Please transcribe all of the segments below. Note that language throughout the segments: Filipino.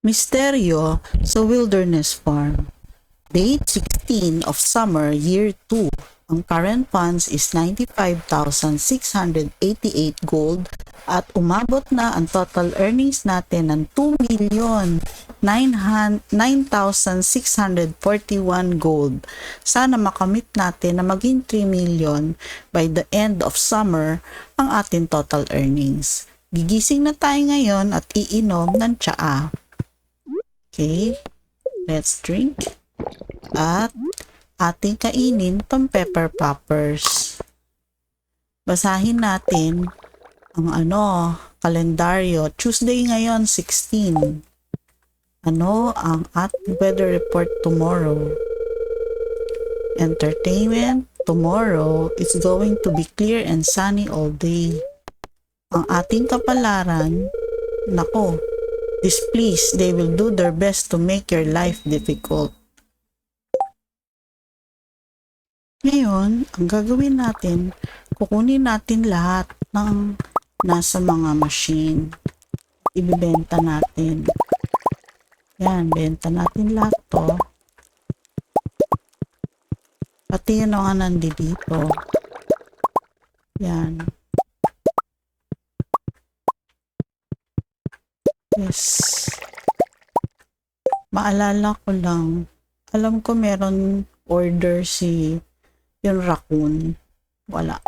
Misteryo sa Wilderness Farm. Date 16 of summer, year 2. Ang current funds is 95,688 gold at umabot na ang total earnings natin ng 2,9,641 gold. Sana makamit natin na maging 3 million by the end of summer ang ating total earnings. Gigising na tayo ngayon at iinom ng tsaa. Okay, let's drink. At ating kainin tong pepper poppers. Basahin natin ang ano, kalendaryo. Tuesday ngayon, 16. Ano ang at weather report tomorrow? Entertainment tomorrow is going to be clear and sunny all day. Ang ating kapalaran, nako, displeased, they will do their best to make your life difficult. Ngayon, ang gagawin natin, kukunin natin lahat ng nasa mga machine. Ibibenta natin. Yan, benta natin lahat to. Pati yun ang nandito. Yan. Yes. Maalala ko lang, alam ko meron order si yung raccoon. Wala.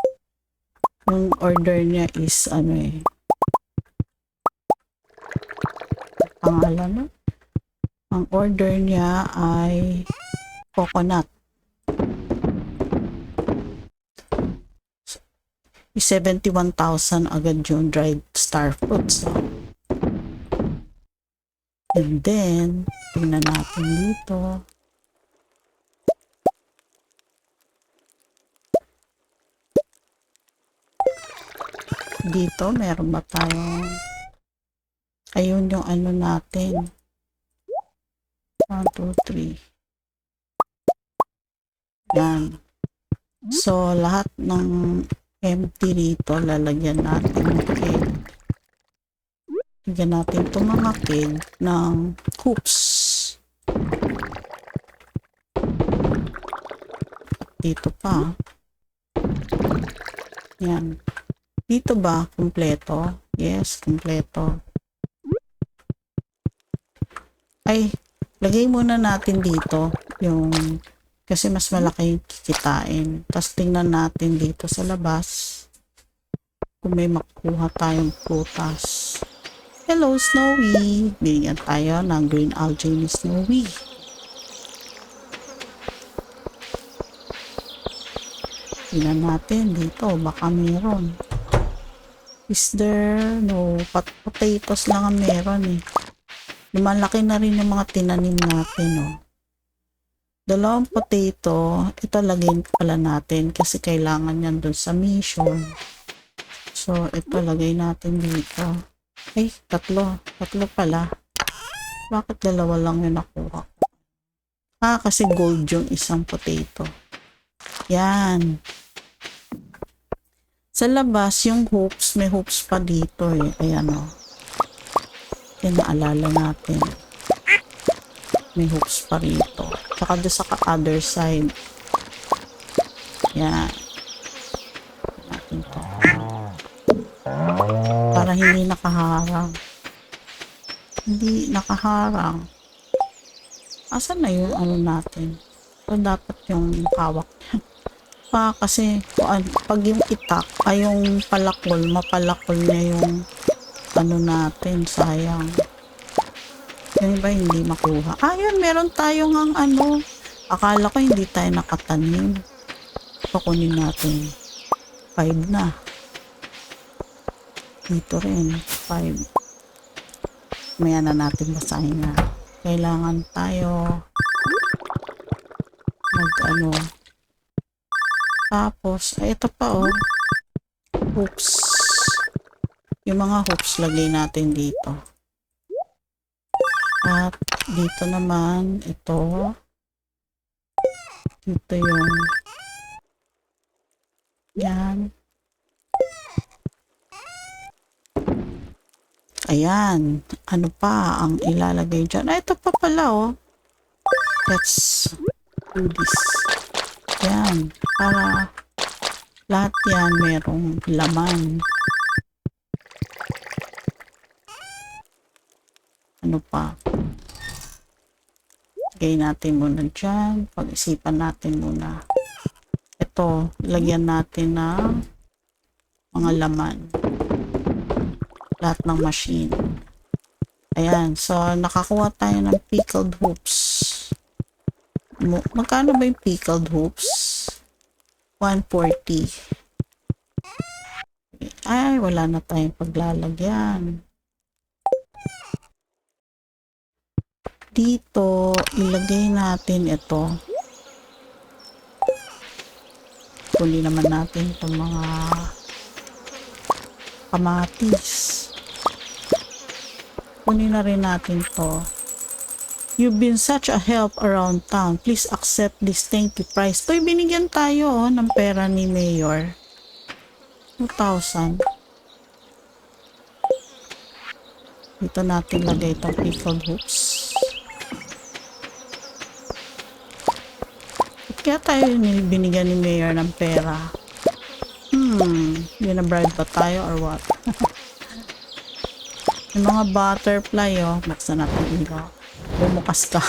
Yung order niya is ano eh. Pangalan no? Ang order niya ay coconut. Is 71,000 agad yung dried star fruits. So. And then, tingnan natin dito. Dito, meron ba tayong ayun yung ano natin. 1, 2, 3 yan. So lahat ng empty dito lalagyan natin ng keg lagyan natin itong mga ng hoops. Dito pa. Yan. Dito ba? Kumpleto? Yes kumpleto. Ay lagay muna natin dito yung kasi mas malaki yung kikitain. Tapos tingnan natin dito sa labas kung may makuha tayong prutas hello Snowy binigyan tayo ng green algae ni Snowy tingnan natin dito baka meron is there no pot potatoes lang ang meron eh lumalaki na rin yung mga tinanim natin, oh. Dalawang potato, ito lagyan pala natin kasi kailangan yan dun sa mission. So, ito lagay natin dito. Ay, tatlo. Tatlo pala. Bakit dalawa lang yung nakuha ko? Ah, kasi gold yung isang potato. Yan. Sa labas, yung hoops, may hoops pa dito eh. Ayan o. Oh yung naalala natin. May hooks pa rito. Tsaka doon sa other side. Yan. Para hindi nakaharang. Hindi nakaharang. Asan na yung ano natin? So, dapat yung hawak pa kasi pag yung itak ay yung palakol, mapalakol niya yung ano natin, sayang. Yung iba hindi makuha. Ah, meron tayong ang ano. Akala ko hindi tayo nakatanim. Kukunin natin. 5 na. Dito rin. 5. Maya na natin basahin na. Kailangan tayo mag ano. Tapos, ay ito pa oh. Oops. Yung mga hoops lagay natin dito. At dito naman, ito. Ito yung yan. Ayan. Ano pa ang ilalagay dyan? Ah, ito pa pala, oh. Let's do this. Yan. Para lahat yan merong laman. Ano pa? Lagay natin muna dyan. Pag-isipan natin muna. Ito, lagyan natin ng mga laman. Lahat ng machine. Ayan. So, nakakuha tayo ng pickled hoops. Magkano ba yung pickled hoops? 140. Ay, wala na tayong paglalagyan. Dito, ilagay natin ito. Kunin naman natin itong mga kamatis. Kunin na rin natin to. You've been such a help around town. Please accept this thank you prize. To'y binigyan tayo oh, ng pera ni Mayor. 2,000. Dito natin lagay itong pickled hoops. Ba't Kaya tayo ni- binigyan ni Mayor ng pera. Hmm, binabribe ba tayo or what? Yung mga butterfly, oh. Buksan natin ito. Bumukas ka.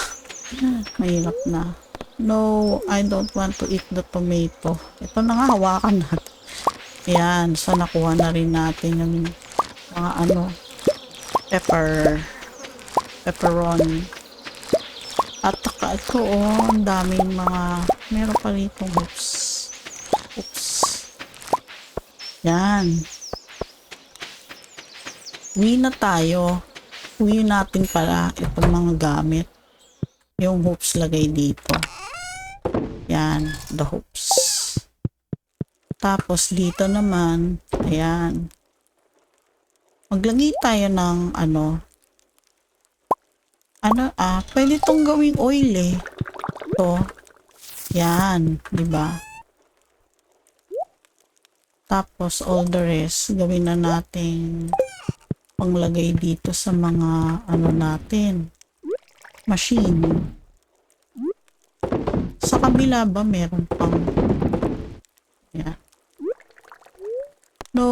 Mahirap na. No, I don't want to eat the tomato. Ito na nga, hawakan natin. Ayan, so nakuha na rin natin yung mga ano, pepper, pepperoni. At saka ito, oh, ang daming mga, meron pa rito, oops. Oops. Yan. Uwi na tayo. Uwi natin pala itong mga gamit. Yung hoops lagay dito. Yan, the hoops. Tapos dito naman, ayan. Maglagay tayo ng ano. Ano, ah, pwede tong gawing oil eh. Ito. Yan, di ba? Tapos all the rest, gawin na nating panglagay dito sa mga ano natin. Machine. Sa kabila ba meron pang Yeah. No.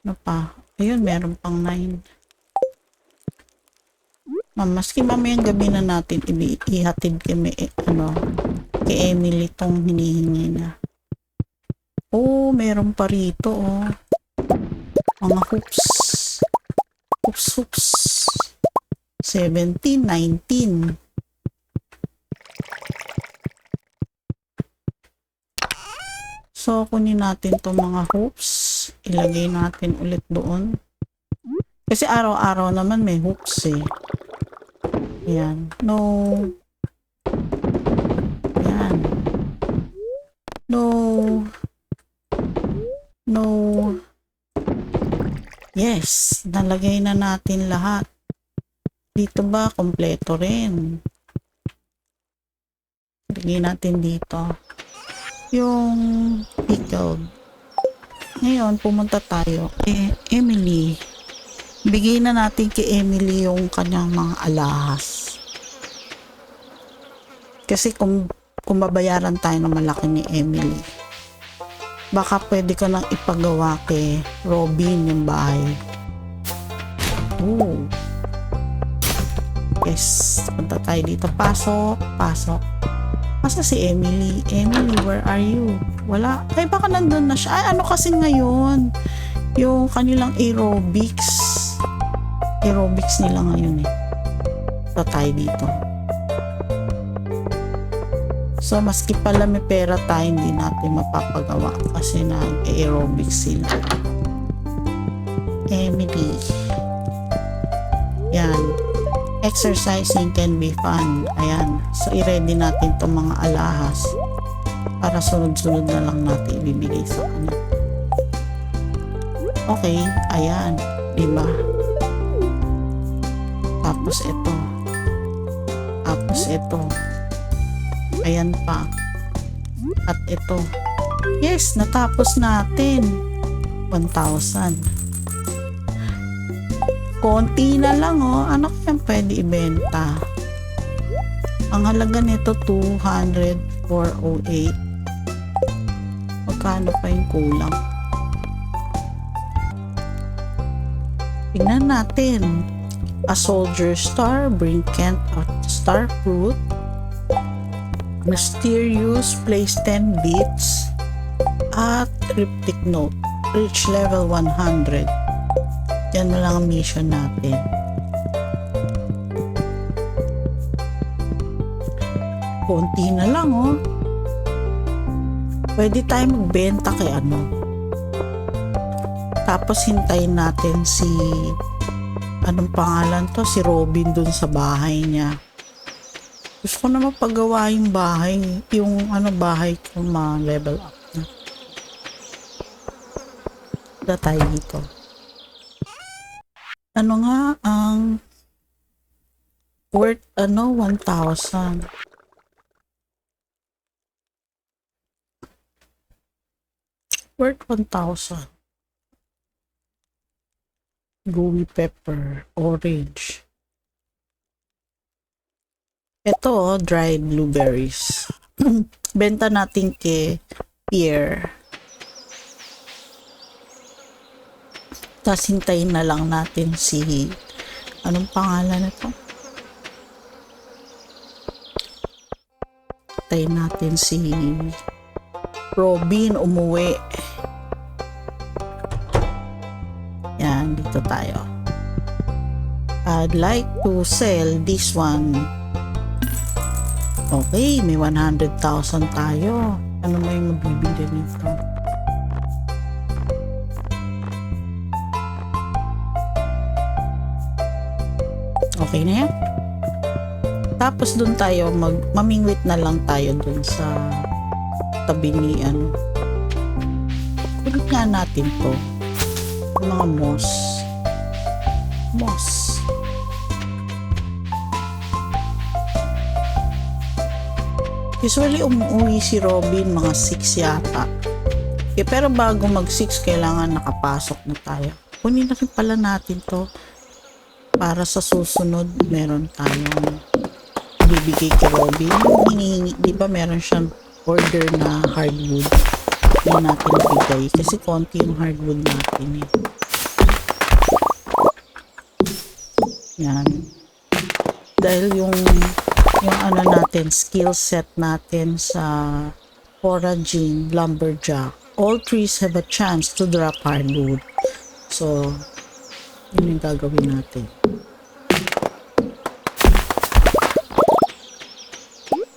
Ano pa? Ayun, meron pang 9. Ma'am, maski mamayang gabi na natin ihatid kami, eh, ano, kay Emily tong hinihingi na. Oh, meron pa rito, oh. Mga hoops. Hoops, hoops. 17, 19. So, kunin natin itong mga hoops. Ilagay natin ulit doon. Kasi araw-araw naman may hoops eh. Ayan. No. Ayan. No. No. Yes. Nalagay na natin lahat. Dito ba? Kompleto rin. Lagay natin dito yung pickled. Ngayon, pumunta tayo kay Emily. Bigay na natin kay Emily yung kanyang mga alahas. Kasi kung, kung babayaran tayo ng malaki ni Emily, baka pwede ko nang ipagawa kay Robin yung bahay. Ooh. Yes, punta tayo dito. Pasok, pasok. Masa si Emily? Emily, where are you? Wala. Ay, baka nandun na siya. Ay, ano kasi ngayon? Yung kanilang aerobics. Aerobics nila ngayon eh. Sa tayo dito. So, maski pala may pera tayo, hindi natin mapapagawa kasi nag-aerobics sila. Emily. Yan exercising can be fun. Ayan. So, i-ready natin itong mga alahas para sunod-sunod na lang natin ibibigay sa kanya. Okay. Ayan. Diba? Tapos ito. Tapos ito. Ayan pa. At ito. Yes, natapos natin. 1,000. Konti na lang oh. Ano kaya pwede ibenta? Ang halaga nito 200 408. Magkano pa yung kulang? Tingnan natin. A soldier star, bring Kent a star fruit. Mysterious, place 10 bits. At cryptic note, reach level 100. Yan na lang ang mission natin. Konti na lang oh. Pwede tayo magbenta kay ano. Tapos hintayin natin si anong pangalan to? Si Robin dun sa bahay niya. Gusto ko na mapagawa yung bahay. Yung ano bahay ko ma-level up na. Wala tayo dito. Ano nga ang worth ano 1,000. Worth 1,000. Gooey pepper, orange. Ito, oh, dried blueberries. Benta natin kay Pierre. Tapos hintayin na lang natin si anong pangalan nito? Hintayin natin si Robin umuwi. Yan, dito tayo. I'd like to sell this one. Okay, may 100,000 tayo. Ano yung mabibili nito? Okay na yan. Tapos dun tayo mag mamingwit na lang tayo dun sa tabi ni ano. Kulit nga natin to. Mga moss. Moss. Usually umuwi si Robin mga 6 yata. Eh, pero bago mag 6 kailangan nakapasok na tayo. Kunin na pala natin to para sa susunod meron tayong bibigay kay Robin. Hinihingi, di ba meron siyang order na hardwood na natin bigay kasi konti yung hardwood natin eh. Yan. Dahil yung yung ano natin, skill set natin sa foraging lumberjack, all trees have a chance to drop hardwood. So, yun yung gagawin natin.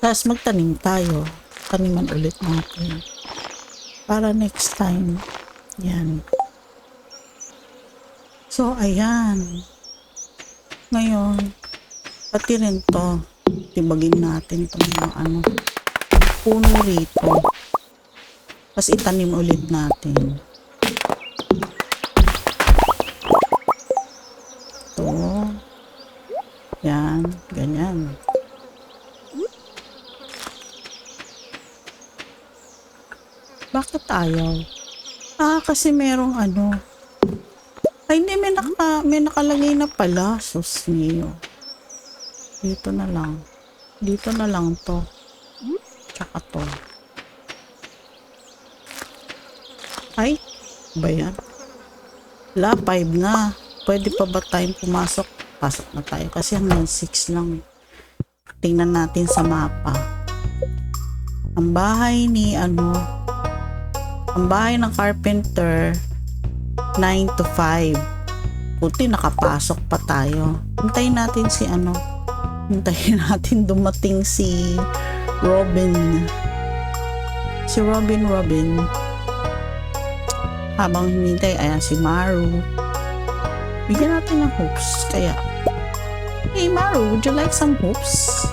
Tapos magtanim tayo. Taniman ulit natin. Para next time. Yan. So, ayan. Ngayon, pati rin to. Tibagin natin itong mga ano. Puno rito. Tapos itanim ulit natin. Ito. Yan. Ganyan. Bakit ayaw? Ah, kasi merong ano. Ay, hindi, may, naka, may nakalagay na pala. Sus niyo. Dito na lang. Dito na lang to. Tsaka to. Ay, ba yan? La, 5 na. Pwede pa ba tayong pumasok? Pasok na tayo kasi hanggang 6 lang. Tingnan natin sa mapa. Ang bahay ni ano, ang bahay ng carpenter 9 to 5. Puti nakapasok pa tayo. Hintayin natin si ano. Hintayin natin dumating si Robin. Si Robin Robin. Habang hinintay, ayan si Maru. Bigyan natin ng hoops. Kaya, Hey Maru, would you like some hoops?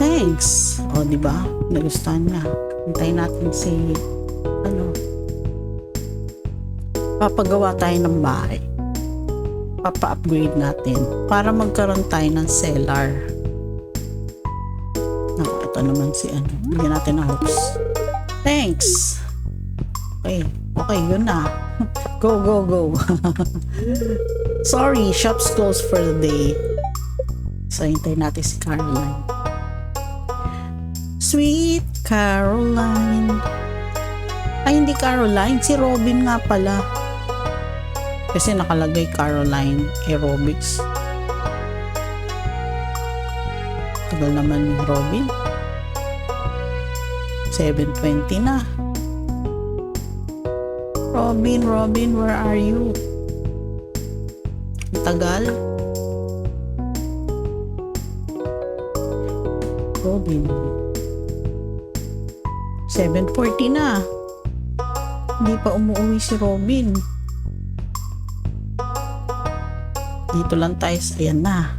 Thanks. O, di ba? Nagustuhan niya. Hintayin natin si ano, papagawa tayo ng bahay. Papa-upgrade natin para magkaroon tayo ng cellar. Naku, ito naman si ano. Bigyan natin ng hoops. Thanks! Okay. Okay, yun na. Go, go, go. Sorry, shop's closed for the day. So, hintayin natin si Caroline. Sweet Caroline. Ay, hindi Caroline. Si Robin nga pala. Kasi nakalagay Caroline Aerobics. Tagal naman ni Robin. 7.20 na. Robin, Robin, where are you? Tagal. Robin. 7.40 na. Hindi pa umuwi si Robin. Dito lang tayo. sa- Ayan na.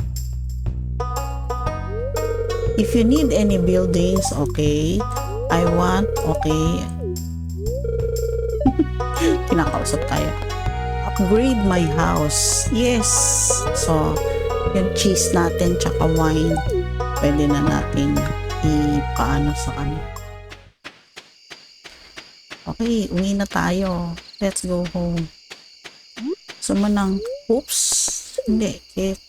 If you need any buildings, okay. I want, okay. Kinakausap tayo. Upgrade my house. Yes. So, yung cheese natin tsaka wine, pwede na natin ipaano sa kanya. Okay, uwi na tayo. Let's go home. Sumanang, oops, kay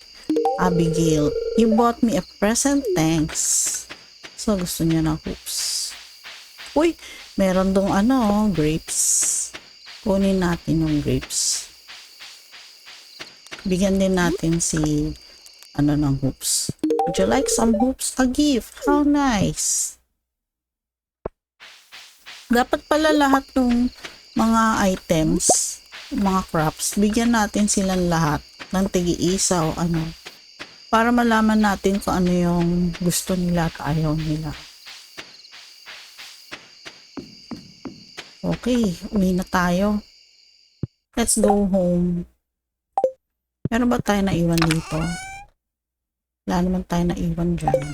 Abigail, you bought me a present, thanks. So, gusto niya ng hoops. Uy, meron dong ano, grapes. Kunin natin yung grapes. Bigyan din natin si, ano ng hoops. Would you like some hoops? A gift. How nice. Dapat pala lahat ng mga items, mga crops, bigyan natin silang lahat ng tigi-isa o ano. Para malaman natin kung ano yung gusto nila at ayaw nila. Okay, uwi na tayo. Let's go home. Meron ba tayo naiwan dito? Wala naman tayo naiwan dyan.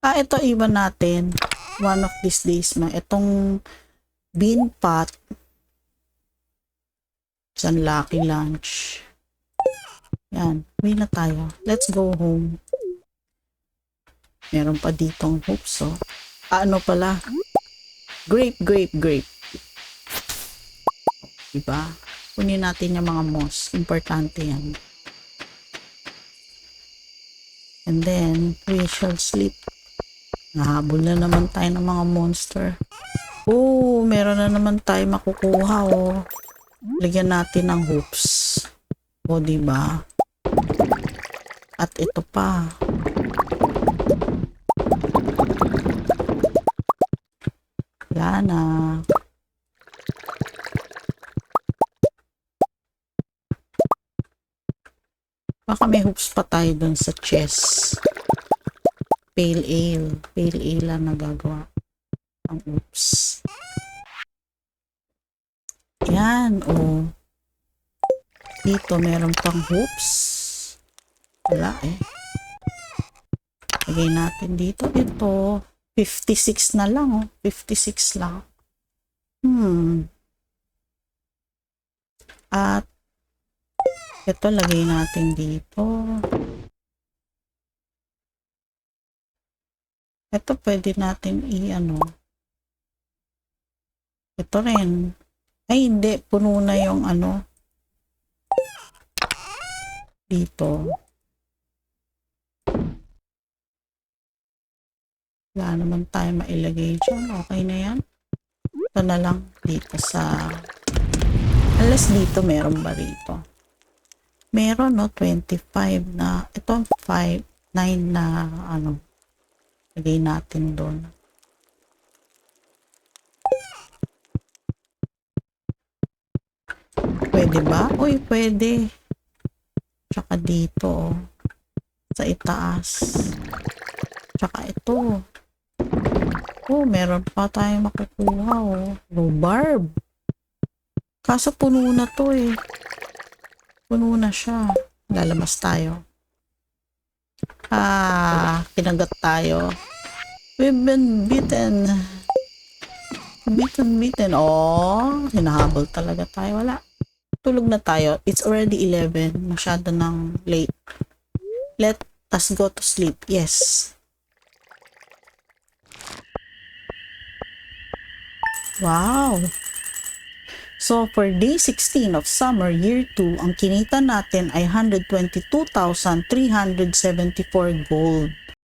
Ah, ito iwan natin. One of these days na. Itong bean pot. San lucky lunch. Yan. Uwi na tayo. Let's go home. Meron pa ditong hoops, oh. Ah, ano pala? Grape, grape, grape. Diba? Kunin natin yung mga moss. Importante yan. And then, we shall sleep. Nahabol na naman tayo ng mga monster. Oh, meron na naman tayo makukuha, oh. Lagyan natin ng hoops. O, diba? At ito pa. Wala na. Baka may hoops pa tayo dun sa chest. Pale ale. Pale ale lang nagagawa. Ang oops. Yan, oh. Dito, meron pang hoops. Wala eh. Lagay natin dito. Ito, 56 na lang, oh. 56 lang. Hmm. At, ito, lagay natin dito. Ito, pwede natin i-ano. Ito rin. Ay, hindi. Puno na yung ano. Dito. Wala naman tayo mailagay dyan. Okay na yan. Ito na lang dito sa... Unless dito meron ba rito? Meron, no? 25 na... Ito, 5, 9 na ano. Lagay natin doon. Pwede ba? Uy, pwede. Tsaka dito, oh. Sa itaas. Tsaka ito. Oh, meron pa tayong makukuha, oh. Rhubarb. Kaso puno na to, eh. Puno na siya. Lalamas tayo. Ah, kinagat tayo. We've been beaten. Beaten, beaten. Oh, hinahabol talaga tayo. Wala. Tulog na tayo. It's already 11. Masyado nang late. Let us go to sleep. Yes. Wow. So for day 16 of summer year 2, ang kinita natin ay 122,374 gold.